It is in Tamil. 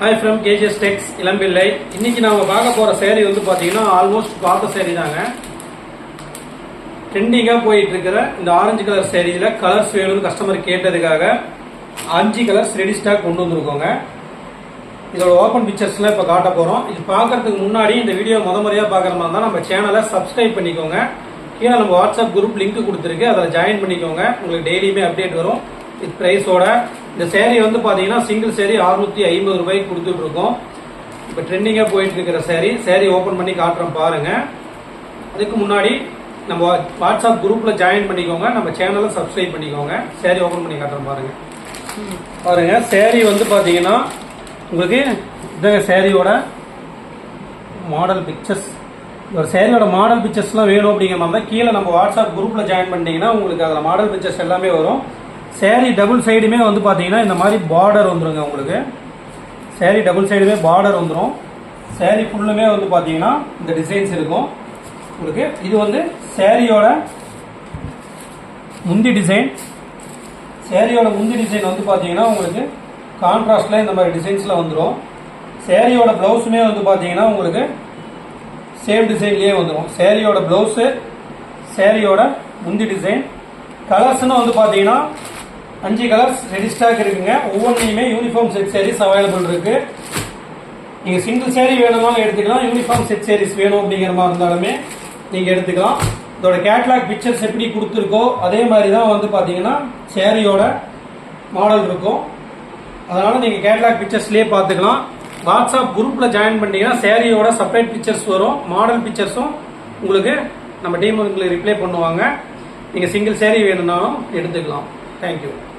Hi from KGS Tex Elampillai. இன்னைக்கு நாம பார்க்க போற சேரீ வந்து பாத்தீங்கன்னா ஆல்மோஸ்ட் பார்த்த சேரீ தாங்க. ட்ரெண்டிங்காக போயிட்டு இருக்கிற இந்த ஆரஞ்சு கலர் சேரீல கலர்ஸ் வேணும்னு கஸ்டமர் கேட்டதுக்காக அஞ்சு கலர்ஸ் ரெடி ஸ்டாக் கொண்டு வந்திருக்கோங்க. இதோட ஓப்பன் பிக்சர்ஸ்லாம் இப்போ காட்ட போகிறோம் இது பார்க்கறதுக்கு முன்னாடி இந்த வீடியோ முத முறையாக பார்க்குற மாதிரி இருந்தால் நம்ம சேனலை சப்ஸ்கிரைப் பண்ணிக்கோங்க. கீழே நம்ம வாட்ஸ்அப் குரூப் லிங்க் கொடுத்துருக்கு. அதில் ஜாயின் பண்ணிக்கோங்க. உங்களுக்கு டெய்லியுமே அப்டேட் வரும். வித் ப்ரைஸோட இந்த சேரீ வந்து பார்த்தீங்கன்னா சிங்கிள் சேரீ அறுநூத்தி ஐம்பது ரூபாய்க்கு கொடுத்துட்ருக்கோம். இப்போ ட்ரெண்டிங்காக போயிட்டு இருக்கிற சேரீ சேரீ ஓப்பன் பண்ணி காட்டுறோம் பாருங்க. அதுக்கு முன்னாடி நம்ம வாட்ஸ்அப் குரூப்பில் ஜாயின் பண்ணிக்கோங்க. நம்ம சேனலை சப்ஸ்கிரைப் பண்ணிக்கோங்க. சேரீ ஓப்பன் பண்ணி காட்டுறோம் பாருங்க. பாருங்க சேரீ வந்து பார்த்தீங்கன்னா உங்களுக்கு இதாங்க சேரீயோட மாடல் பிக்சர்ஸ் ஒரு சேரீயோட மாடல் பிக்சர்ஸ்லாம் வேணும் அப்படிங்கிற மாதிரி தான் கீழே நம்ம வாட்ஸ்அப் குரூப்பில் ஜாயின் பண்ணிட்டீங்கன்னா உங்களுக்கு அதில் மாடல் பிக்சர்ஸ் எல்லாமே வரும். சேரீ டபுள் சைடுமே வந்து பார்த்தீங்கன்னா இந்த மாதிரி பார்டர் வந்துருங்க உங்களுக்கு. சேரீ டபுள் சைடுமே பார்டர் வந்துடும் சேரீ ஃபுல்லுமே வந்து பார்த்தீங்கன்னா இந்த டிசைன்ஸ் இருக்கும். உங்களுக்கு இது வந்து சேரீயோட முந்தி டிசைன் சேரீயோட முந்தி டிசைன் வந்து பார்த்தீங்கன்னா உங்களுக்கு கான்ட்ராஸ்டில் இந்த மாதிரி டிசைன்ஸில் வந்துடும் சேரீயோட ப்ளவுஸுமே வந்து பார்த்தீங்கன்னா உங்களுக்கு சேம் டிசைன்லேயே வந்துடும் சேரீயோட ப்ளவுஸு சேரீயோட முந்தி டிசைன் கலர்ஸ்னு வந்து பார்த்தீங்கன்னா அஞ்சு கலர்ஸ் ரெடி ஸ்டாக் இருக்குங்க. ஒவ்வொன்றையுமே யூனிஃபார்ம் செட் சேரீஸ் அவைலபிள் இருக்கு. நீங்க சிங்கிள் சேரீ வேணும்னாலும் எடுத்துக்கலாம். யூனிஃபார்ம் செட் சேரீஸ் வேணும் அப்படிங்கிற மாதிரி இருந்தாலுமே நீங்க எடுத்துக்கலாம். இதோட கேட்லாக் பிக்சர்ஸ் எப்படி கொடுத்துருக்கோ அதே மாதிரி தான் வந்து பார்த்தீங்கன்னா சேரீயோட மாடல் இருக்கும். அதனால நீங்க கேட்லாக் பிக்சர்ஸ்லேயே பார்த்துக்கலாம். வாட்ஸ்அப் குரூப்ல ஜாயின் பண்ணீங்கன்னா சேரீயோட செப்பரேட் பிக்சர்ஸ் வரும். மாடல் பிக்சர்ஸும் உங்களுக்கு நம்ம டீம் உங்களுக்கு ரிப்ளை பண்ணுவாங்க. நீங்க சிங்கிள் சேரீ வேணும்னாலும் எடுத்துக்கலாம். Thank you.